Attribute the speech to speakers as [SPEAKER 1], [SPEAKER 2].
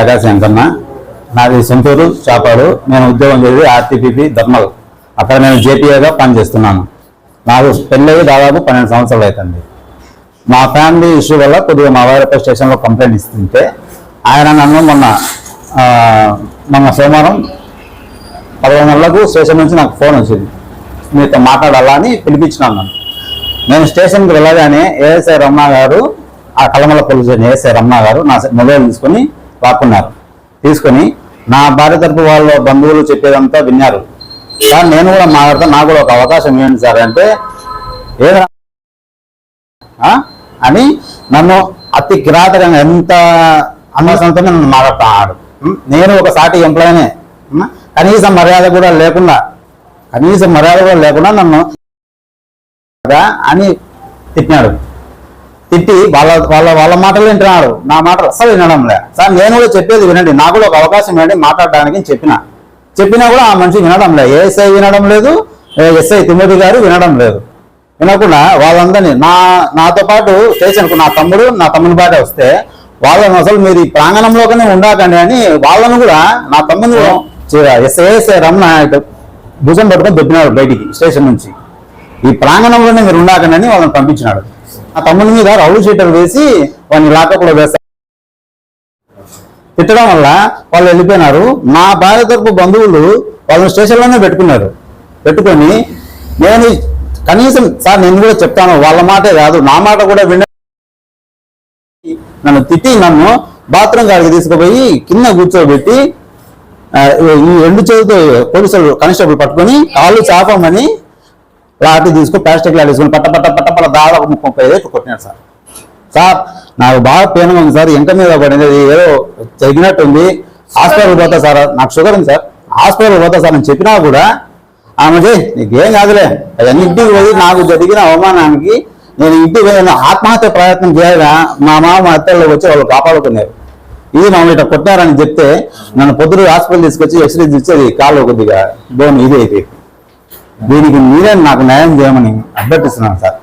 [SPEAKER 1] ఆకాశం వెంకన్న. నాది సొంతూరు చాపాడు. నేను ఉద్యోగం చేసి ఆర్టీపీపీ ధర్మల్. అక్కడ నేను జేపీఏగా పనిచేస్తున్నాను. నాకు పెళ్ళి దాదాపు పన్నెండు సంవత్సరాలు అవుతుంది. మా ఫ్యామిలీ ఇష్యూ వల్ల కొద్దిగా మా వైరప్ప స్టేషన్లో కంప్లైంట్ ఇస్తుంటే ఆయన నన్ను మొన్న మొన్న సోమవారం పదకొండు గంటలకు స్టేషన్ నుంచి నాకు ఫోన్ వచ్చింది. మీతో మాట్లాడాలా అని పిలిపించినాను నన్ను. నేను స్టేషన్కి వెళ్ళగానే ఏఎస్ఐ రమణ గారు ఆ Kalamala police station ASI Ramana గారు నా మొబైల్ తీసుకొని వాక్కున్నారు. తీసుకొని నా భార్య తరపు వాళ్ళ బంధువులు చెప్పేదంతా విన్నారు. కానీ నేను కూడా మాట్లాడతా నాకు కూడా ఒక అవకాశం ఇవ్వండి సార్ అంటే ఏదైనా అని నన్ను అతి కిరాతకంగా ఎంత అన్నసంతో నన్ను మాట్లాడుతున్నాడు ఆడు నేను ఒక సాటి ఎంప్లాయీనే. కనీసం మర్యాద కూడా లేకుండా కనీసం మర్యాద కూడా లేకుండా నన్ను కదా అని తిట్టినాడు. తిట్టి వాళ్ళ వాళ్ళ వాళ్ళ మాటలు వింటున్నాడు. నా మాటలు అసలు వినడం లే. సార్ నేను కూడా చెప్పేది వినండి. నాకు కూడా ఒక అవకాశం ఇవ్వండి మాట్లాడడానికి చెప్పిన. చెప్పినా కూడా ఆ మనిషి వినడం లే. ఏఎస్ఐ వినడం లేదు ఎస్ఐ తిమ్మడి గారు వినడం లేదు. వినకుండా వాళ్ళందరినీ నా నాతో పాటు స్టేషన్కు నా తమ్ముడు నా తమ్ముని పాటే వస్తే వాళ్ళని అసలు మీరు ఈ ప్రాంగణంలోనే ఉండాకండి అని వాళ్ళను కూడా నా తమ్ముని ఎస్ఐ రమణ భుజం పట్టుకొని దొబ్బినాడు బయటికి స్టేషన్ నుంచి. ఈ ప్రాంగణంలోనే మీరు ఉండాకనని వాళ్ళని పంపించినాడు. ఆ తమ్ముని మీద రౌడీ షీటర్ వేసి వాడిని లాకప్లో వేస్తారు తిట్టడం వల్ల వాళ్ళు వెళ్ళిపోయినారు. మా భార్య తరపు బంధువులు వాళ్ళని స్టేషన్లోనే పెట్టుకున్నారు. పెట్టుకొని నేను కనీసం సార్ నేను కూడా చెప్తాను వాళ్ళ మాటే కాదు నా మాట కూడా విన నన్ను తిట్టి నన్ను బాత్రూమ్ కాడికి తీసుకుపోయి కింద కూర్చోబెట్టి ఈ రెండు చేతితో పోలీసులు కానిస్టేబుల్ పట్టుకొని కాళ్ళు చాపమని లాటి తీసుకుని ప్లాస్టిక్ లాఠీ తీసుకొని పట్ట పట్ట పట్ట పట్ట దాదాపు ముప్పై ఐదు కొట్టినాడు సార్. సార్ నాకు బాగా పెయిన్ ఉంది సార్. ఇంక మీద పడింది ఏదో తగినట్టు ఉంది హాస్పిటల్ పోతా సార్. నాకు షుగర్ ఉంది సార్. హాస్పిటల్ పోతా సార్ అని చెప్పినా కూడా ఆమె నీకేం కాదులే. అవన్నీ ఇంటికి పోయి నాకు జరిగిన అవమానానికి నేను ఇంటికి పోయి ఆత్మహత్య ప్రయత్నం చేయగా మా మామ మా అత్తల్లో వచ్చి వాళ్ళు కాపాడుకున్నారు ఇది మమ్మల్ని ఇట్లా కొట్టారని చెప్తే నన్ను పొద్దురు హాస్పిటల్ తీసుకొచ్చి ఎక్స్రే తీసి అది కాలు కొద్దిగా బోన్ ఇది అయితే దీనికి మీరే నాకు న్యాయం చేయమని అభ్యర్థిస్తున్నాను సార్.